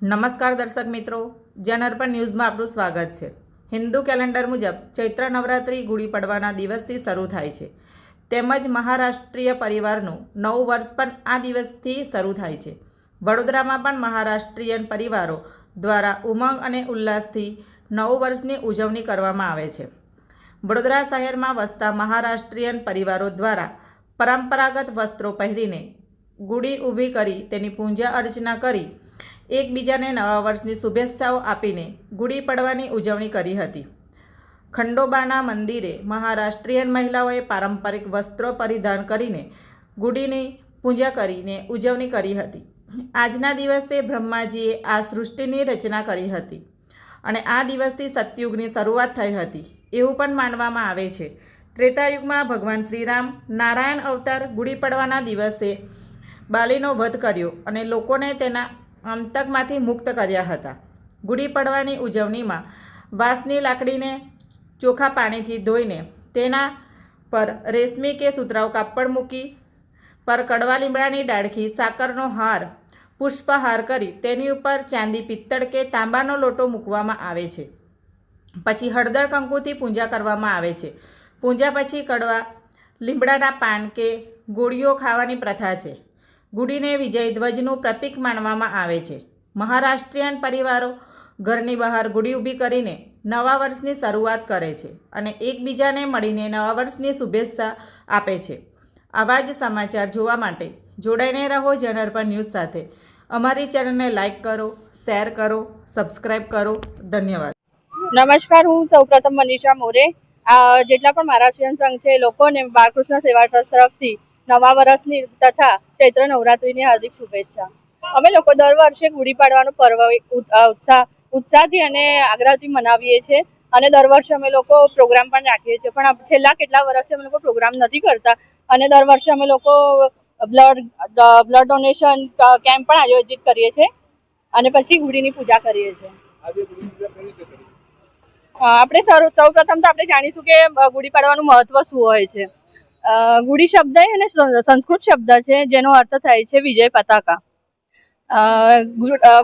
નમસ્કાર દર્શક મિત્રો જનઅર્પણ ન્યૂઝમાં આપનું સ્વાગત છે. હિન્દુ કેલેન્ડર મુજબ ચૈત્ર નવરાત્રિ ગુડી પડવાના દિવસથી શરૂ થાય છે. તેમજ મહારાષ્ટ્રીય પરિવારનું નવું વર્ષ પણ આ દિવસથી શરૂ થાય છે. વડોદરામાં પણ મહારાષ્ટ્રીયન પરિવારો દ્વારા ઉમંગ અને ઉલ્લાસથી નવું વર્ષની ઉજવણી કરવામાં આવે છે. વડોદરા શહેરમાં વસતા મહારાષ્ટ્રીયન પરિવારો દ્વારા પરંપરાગત વસ્ત્રો પહેરીને ગુડી ઊભી કરી તેની પૂજા અર્ચના કરી એકબીજાને નવા વર્ષની શુભેચ્છાઓ આપીને ગુડી પડવાની ઉજવણી કરી હતી. ખંડોબાના મંદિરે મહારાષ્ટ્રીયન મહિલાઓએ પારંપરિક વસ્ત્રો પરિધાન કરીને ગુડીની પૂજા કરીને ઉજવણી કરી હતી. આજના દિવસે બ્રહ્માજીએ આ સૃષ્ટિની રચના કરી હતી અને આ દિવસથી સતયુગની શરૂઆત થઈ હતી એવું પણ માનવામાં આવે છે. ત્રેતાયુગમાં ભગવાન શ્રીરામ નારાયણ અવતાર ગુડી પડવાના દિવસે બાલીનો વધ કર્યો અને લોકોને તેના અંતકમાંથી મુક્ત કર્યા હતા. ગુડી પડવાની ઉજવણીમાં વાંસની લાકડીને ચોખા પાણીથી ધોઈને તેના પર રેશમી કે સુતરાઉ કાપડ મૂકી, પર કડવા લીમડાની ડાળખી, સાકરનો હાર, પુષ્પહાર કરી તેની ઉપર ચાંદી, પિત્તળ કે તાંબાનો લોટો મૂકવામાં આવે છે. પછી હળદર કંકુથી પૂજા કરવામાં આવે છે. પૂજા પછી કડવા લીમડાના પાન કે ગોળીઓ ખાવાની પ્રથા છે. ગુડીને વિજય ધ્વજનું પ્રતીક માનવામાં આવે છે. મહારાષ્ટ્રીયન પરિવારો ઘરની બહાર ગુડી ઊભી કરીને નવા વર્ષની શરૂઆત કરે છે અને એકબીજાને મળીને નવા વર્ષની શુભેચ્છા આપે છે. આવા જ સમાચાર જોવા માટે જોડાઈને રહો જનરપણ ન્યૂઝ સાથે. અમારી ચેનલને લાઇક કરો, શેર કરો સબસ્ક્રાઈબ કરો. ધન્યવાદ. નમસ્કાર, હું સૌપ્રથમ મનીષા મોરે. જેટલા પણ મહારાષ્ટ્રીયન સંઘ છે, લોકોને બાળકૃષ્ણ સેવા ટ્રસ્ટ તરફથી નવા વર્ષની તથા ચૈત્ર નવરાત્રિની હાર્દિક શુભેચ્છા. અમે લોકો દર વર્ષે ગુડી પાડવાનો પર્વ ઉત- ઉત્સાહ ઉત્સાહથી અને આગ્રહથી મનાવીએ છીએ. અને દર વર્ષે અમે લોકો પ્રોગ્રામ પણ રાખીએ છીએ. પણ છેલ્લા કેટલા વર્ષથી અમે લોકો પ્રોગ્રામ નથી કરતા. અને દર વર્ષે અમે લોકો બ્લડ બ્લડ ડોનેશન કેમ્પ પણ આયોજિત કરીએ છીએ. અને પછી ગુડીની પૂજા કરીએ છીએ. આપણે સૌ સૌ પ્રથમ તો આપણે જાણીશું કે ગુડી પાડવાનું મહત્વ શું હોય છે. ગુડી શબ્દ અને સંસ્કૃત શબ્દ છે, જેનો અર્થ થાય છે વિજય પતાકા.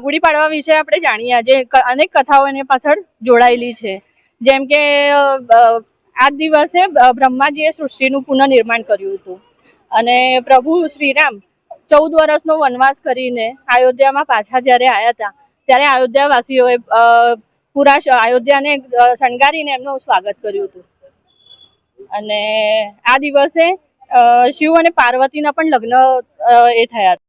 ગુડી પાડવા વિશે આપણે જાણીએ આજે. અનેક કથાઓ એની પાછળ જોડાયેલી છે. જેમ કે આ દિવસે બ્રહ્માજીએ સૃષ્ટિનું પુનઃનિર્માણ કર્યું હતું. અને પ્રભુ શ્રીરામ ચૌદ વર્ષનો વનવાસ કરીને અયોધ્યામાં પાછા જ્યારે આવ્યા હતા, ત્યારે અયોધ્યાવાસીઓએ પૂરા, અયોધ્યાને શણગારીને એમનું સ્વાગત કર્યું હતું. અને આ દિવસે શિવ અને પાર્વતીના પણ લગ્ન એ થયા